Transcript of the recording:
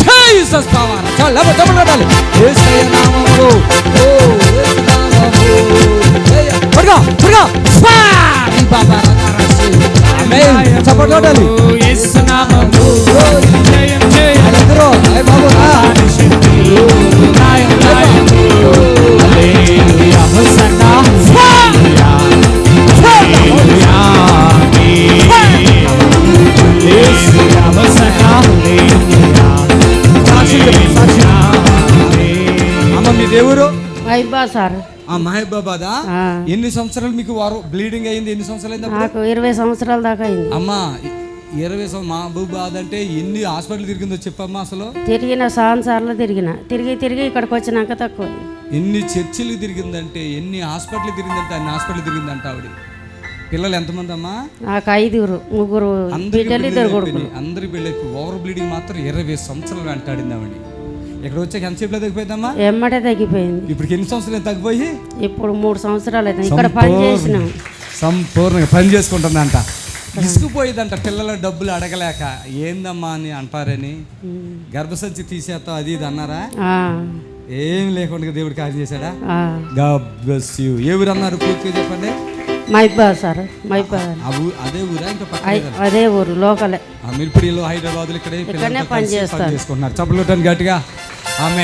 త్వరగా Jesus power చాలు డబ్బులు కట్టాలి యేసయ్య నామములో ఓ యేసు నామము. ఏయ, త్వరగా త్వరగా స్వామి బాబా రకారసి ఆమేన్. చప్పట్లు కొట్టాలి. యేసు నామము. వైబా సార్. ఆ మహబూబాబాదా ఆ. ఎన్ని సంవత్సరాలు మీకు వారు బ్లీడింగ్ అయింది? ఎన్ని సంవత్సరాలు అయింది? నాకు ఇరవై సంవత్సరాల దాకా అయింది. అమ్మా ఇరవై సంవత్సరం మహబూబాద్ అంటే ఎన్ని హాస్పిటల్ తిరిగిందో చెప్పమ్మా అసలు. తిరిగిన సార్లు తిరిగిన. తిరిగి తిరిగి ఇక్కడికి వచ్చినాక తక్కువ ఎన్ని చర్చిలు తిరిగిందంటే ఎన్ని హాస్పిటల్ తిరిగిందంటే అన్ని హాస్పిటల్ తిరిగిందంట ఆవిడ. పిల్లలు ఎంతమంది అమ్మా నాకు ఐదుగురు ముగ్గురు పెళ్ళి అందరి పిల్లలకి ఓవర్ బ్లీడింగ్ మాత్రం ఇరవై సంవత్సరాలు వెంటాడింది ఆవిడ. ఇక్కడ వచ్చాక ఎంతసేపులో తగ్గిపోయిందమ్మా? ఎమ్మటే తగ్గిపోయింది. ఇప్పుడు ఎన్ని సంవత్సరాలు తగ్గిపోయి? ఇప్పుడు మూడు సంవత్సరాలు అయితే ఇక్కడ పని చేసినాం. సంపూర్ణంగా పని చేసుకుంటుందంట. ఇసుకుపోయేదంట పిల్లల డబ్బులు అడగలేక. ఏందమ్మా అని అంటారని. గర్భసంచి తీసేస్తావు అది ఇది అన్నారా? ఏం లేకుండా దేవుడు కార్యం చేశాడా. గాడ్ బ్లెస్ యూ ఏ ఊరు అన్నారు? పూర్తిగా చెప్పండి. మైబా సార్ మైబా అదే ఊరా? ఇంకా అదే ఊరు లోకలే. మిర్పిడిలో హైదరాబాద్లో ఇక్కడే పిల్లలతో పని కలిసి పని చేస్తాను. చేసుకుంటున్నారు. చప్పలు గట్టిగా. Amen.